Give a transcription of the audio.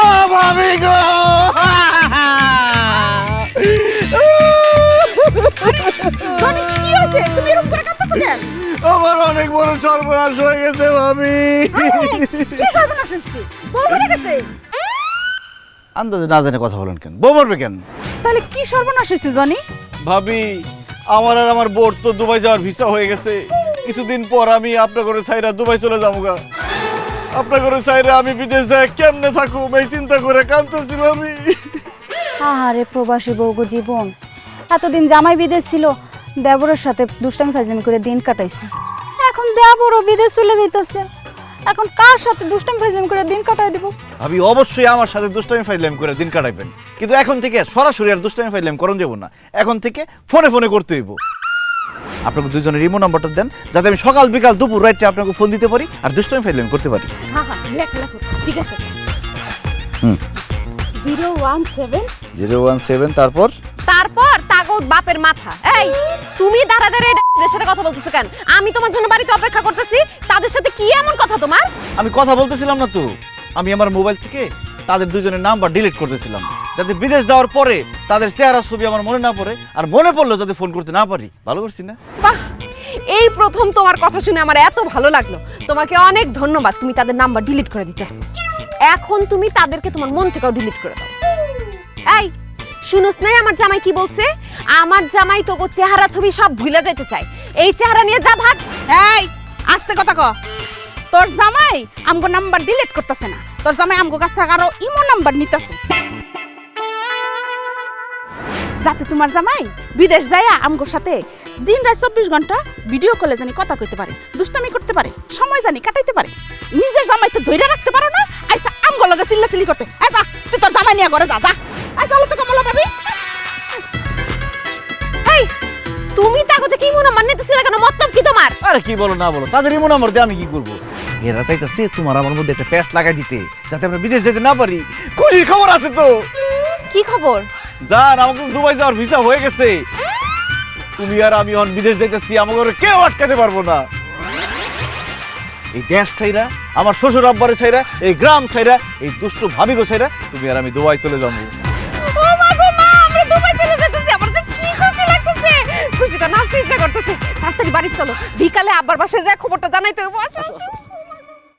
ও ভাবি গো কি হয়েছে? তুমি এরকম করে কাঁদতেছো কেন? আমার অনেক বড় সর্বনাশ হয়ে গেছে ভাবি। কি সর্বনাশ হয়েছে? বউ মরে গেছে? আন্দাজে না জানে কথা বলেন কেন? বউ মরবে কেন? তাহলে কি সর্বনাশ হয়েছে জনি? ভাবি আমার আর আমার বোর্ড তো দুবাই যাওয়ার ভিসা হয়ে গেছে। কিছুদিন পর আমি আপনার ঘরে সাইরা দুবাই চলে যাব গা আপনার ঘরে সাইরা আমি বিদেশ যাই কেমনে থাকুম, এই চিন্তা করে কাঁদতেছি ভাবি। আহারে প্রবাসী বউগো জীবন। এতদিন জামাই বিদেশ ছিল, দেবরের সাথে দুষ্টামি ফাজলামি করে দিন কাটাইছে। এখন দেবরও বিদেশ চলে যাইতেছে। এখন কার সাথে দুষ্টামি ফাজলামি করে দিন কাটাই দিব? ভাবি অবশ্যই আমার সাথে দুষ্টামি ফাইলাম করে দিন কাটাইবেন। কিন্তু এখন থেকে সরাসরি আর দুষ্টামি ফাইলাম করণ যাব না। এখন থেকে ফোনে ফোনে করতে হইব। আপনাকে দুজনের ইমো নাম্বারটা দেন যাতে আমি সকাল বিকাল দুপুর রাইটে আপনাকে ফোন দিতে পারি আর দুষ্টামি ফাইলাম করতে পারি। হ্যাঁ হ্যাঁ লেখ লেখো ঠিক আছে। হুম। Zero one seven zero one seven তারপর? তারপর তাগদ বাপের মাথা। এই তুমি দাঁড়া দাঁড়া এদের সাথে কথা বলতেছো কেন? আমি তোমার জন্য বাড়িতে অপেক্ষা করতেছি তাদের সাথে কি এমন কথা তোমার? আমি কথা বলতেছিলাম না তো। আমি আমার মোবাইল থেকে তাদের দুজনের নাম্বার ডিলিট করতেছিলাম। যাতে বিদেশ যাওয়ার পরে তাদের চেহারা ছবি আমার মনে না পড়ে আর মনে পড়ল যাতে ফোন করতে না পারি। ভালো করছি না? বাহ! এই প্রথম তোমার কথা শুনে আমার এত ভালো লাগল। তোমাকে অনেক ধন্যবাদ তুমি তাদের নাম্বার ডিলিট করে দিতেছো। এখন তুমি তাদেরকে তোমার মন থেকেও ডিলিট করে দাও। এই শুনোস নাই আমার জামাই কি বলছে? আমার জামাই তোকে চেহারা ছবি সব ভুলে যেতে চায়। এই চেহারা নিয়ে যা ভাগ। এই, আস্তে কথা ক তোর জামাই আমগো নাম্বার ডিলিট করতেছে না। তোর জামাই আমগো কাছ থেকে আরও ইমো নাম্বার নিতেছে। যাতে তোমার জামাই বিদেশ যায়া আমগোর সাথে দিন রাত চব্বিশ ঘণ্টা ভিডিও কলে জানি কথা কইতে পারে, দুষ্টামি করতে পারে, সময় জানি কাটাইতে পারে। নিজের জামাই তো ধৈর্য রাখতে পারো না আচ্ছা আমগো লগে চিল্লা চিল্লি করতে যা, তুই তোর জামাই নিয়ে ঘরে যা যা। আই চলো তো কমলা ভাবি। এই তুমি তাগতে কি মনে কেন? মতলব কি তোমার? আরে কি বলো না বলো। তাদের দিয়ে আমি কি করব? এরা চাইতেছে তোমার আমার মধ্যে একটা প্যাস লাগাই দিতে যাতে আমরা বিদেশ যেতে না পারি। খুশির খবর আছে তো। কি খবর? জান আমাকে দুবাই যাওয়ার ভিসা হয়ে গেছে। তুমি আর আমি এখন বিদেশ যাইতেছি আমাকে কেউ আটকাতে পারব না। এই দেশ ছাইরা আমার শ্বশুর আব্বারে ছাইরা এই গ্রাম ছাইরা এই দুষ্ট ভাবিগো ছাইরা তুমি আর আমি দুবাই চলে যাব। নাচতে ইচ্ছা করতেছে। তাড়াতাড়ি বাড়ি চলো। বিকালে আব্বার বাসায় যায় খবরটা জানাই তো আসো আসো।